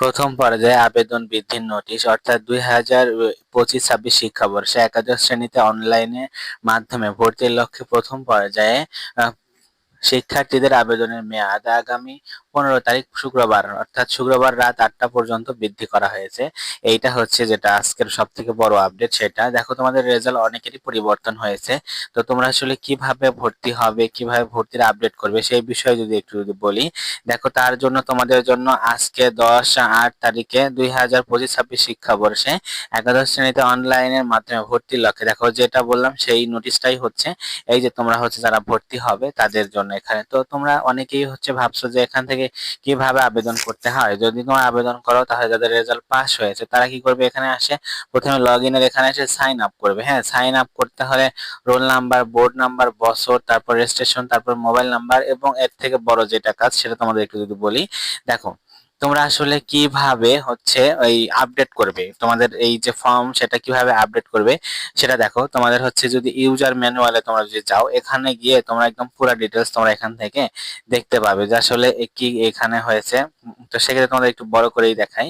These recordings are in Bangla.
প্রথম পর্যায়ে আবেদন বৃদ্ধির নোটিশ, অর্থাৎ দুই হাজার পঁচিশ ছাব্বিশ শিক্ষাবর্ষে একাদশ শ্রেণীতে অনলাইনে মাধ্যমে ভর্তির লক্ষ্যে প্রথম পর্যায়ে শিক্ষার্থীদের আবেদনের মেয়াদ আগামী পনেরো তারিখ শুক্রবার, অর্থাৎ শুক্রবার রাত আটটা পর্যন্ত বৃদ্ধি করা হয়েছে। এইটা হচ্ছে যেটা আজকের সব থেকে বড় আপডেট সেটা। দেখো, তোমাদের রেজাল্ট অনেকেরই পরিবর্তন হয়েছে। তো তোমরা আসলে কীভাবে ভর্তি হবে, কীভাবে ভর্তির আপডেট করবে সেই বিষয়ে যদি একটু যদি বলি। দেখো, তার জন্য তোমাদের জন্য আজকে দশ আট তারিখে দুই হাজার পঁচিশ ছাব্বিশ শিক্ষাবর্ষে একাদশ শ্রেণীতে অনলাইনের মাধ্যমে ভর্তির লক্ষ্যে। দেখো, যেটা বললাম সেই নোটিশটাই হচ্ছে। এই যে তোমরা হচ্ছে যারা ভর্তি হবে তাদের জন্য এখানে। তো তোমরা অনেকেই হচ্ছে ভাবছ যে এখান থেকে কীভাবে আবেদন করতে হয়? যদি তোমরা আবেদন করো, তাহলে যাদের রেজাল্ট পাস হয়েছে। তারা কি করবে? এখানে আসে, প্রথমে লগ ইনের এখানে এসে সাইন আপ করবে। হ্যাঁ সাইন আপ করতে হলে রোল নাম্বার বোর্ড নাম্বার বছর, তারপর রেজিস্ট্রেশন তারপর মোবাইল নাম্বার এবং এর থেকে বড় যেটা কাজ, সেটা তোমাদের একটু যদি বলি, দেখো তোমরা আসলে কীভাবে হচ্ছে ওই আপডেট করবে? তোমাদের এই যে ফর্ম সেটা কীভাবে আপডেট করবে? সেটা দেখো, তোমাদের হচ্ছে যদি ইউজার ম্যানুয়ালে তোমরা যদি যাও, এখানে গিয়ে তোমরা একদম পুরো ডিটেলস তোমরা এখান থেকে দেখতে পাবে যে আসলে কি এখানে হয়েছে। তো সেক্ষেত্রে তোমাদের একটু বড় করেই দেখাই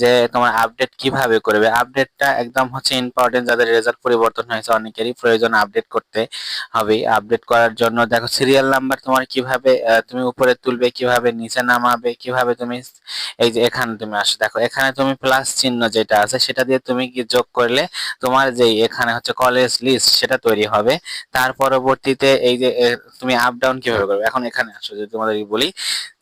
যে তোমার আপডেট কীভাবে করবে। আপডেটটা একদম হচ্ছে ইম্পর্টেন্ট যাদের রেজাল্ট পরিবর্তন হয়েছে অনেকেরই প্রয়োজন আপডেট করতে হবে আপডেট করার জন্য দেখো সিরিয়াল নাম্বার তোমার কীভাবে তুমি উপরে তুলবে, কীভাবে নিচে নামাবে, কীভাবে তুমি এই যে এখানে তুমি আসো। দেখো, এখানে তুমি প্লাস চিহ্ন যেটা আছে সেটা দিয়ে তুমি কি যোগ করলে তোমার যে এখানে হচ্ছে কলেজ লিস্ট সেটা তৈরি হবে। তার পরবর্তীতে এই যে তুমি আপ ডাউন কীভাবে করবে? এখন এখানে আসো, যদি তোমাদের বলি,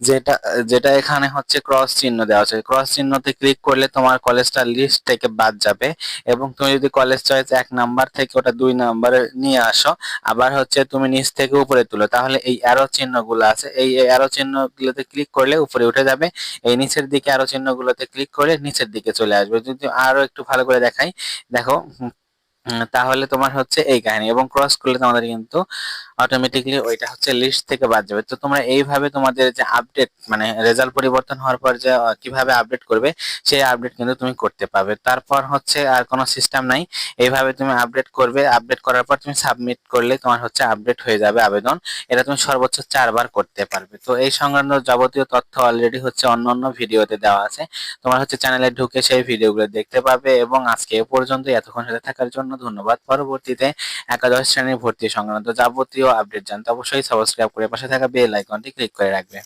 যেটা যেটা এখানে হচ্ছে ক্রস চিহ্ন দেওয়া আছে। ক্রস চিহ্নতে ক্লিক করলে তোমার কলেজটা লিস্ট থেকে বাদ যাবে এবং তুমি যদি কলেজ চয়েস এক নাম্বার থেকে ওটা দুই নাম্বারে নিয়ে আসো, আবার হচ্ছে তুমি নিচ থেকে উপরে তুলো। তাহলে এই অ্যারো চিহ্নগুলো আছে। এই অ্যারো চিহ্নগুলোতে ক্লিক করলে উপরে উঠে যাবে। এই নিচের দিকে আরও চিহ্নগুলোতে ক্লিক করলে নিচের দিকে চলে আসবে। যদি আরও একটু ভালো করে দেখাই, দেখো তাহলে তোমার হচ্ছে এই কাহিনী এবং ক্রস করলে তোমাদের কিন্তু অটোমেটিকলি ওইটা হচ্ছে লিস্ট থেকে বাদ যাবে। তো তোমরা এইভাবে তোমাদের যে আপডেট মানে রেজাল্ট পরিবর্তন হওয়ার পর যে কীভাবে আপডেট করবে, সেই আপডেট কিন্তু তুমি করতে পারবে। তারপর হচ্ছে আর কোনো সিস্টেম নাই। এইভাবে তুমি আপডেট করবে আপডেট করার পর তুমি সাবমিট করলে তোমার হচ্ছে আপডেট হয়ে যাবে আবেদন। এটা তুমি সর্বোচ্চ চারবার করতে পারবে। তো এই সংক্রান্ত যাবতীয় তথ্য অলরেডি হচ্ছে অন্য অন্য ভিডিওতে দেওয়া আছে। তোমার হচ্ছে চ্যানেলে ঢুকে সেই ভিডিওগুলো দেখতে পাবে এবং আজকে এ পর্যন্ত এতক্ষণ সাথে থাকার জন্য ধন্যবাদ। পরবর্তীতে একাদশ শ্রেণির ভর্তি সংক্রান্ত যাবতীয় আপডেট জানতে অবশ্যই সাবস্ক্রাইব করে পাশে থাকা বেল আইকনটি ক্লিক করে রাখবে।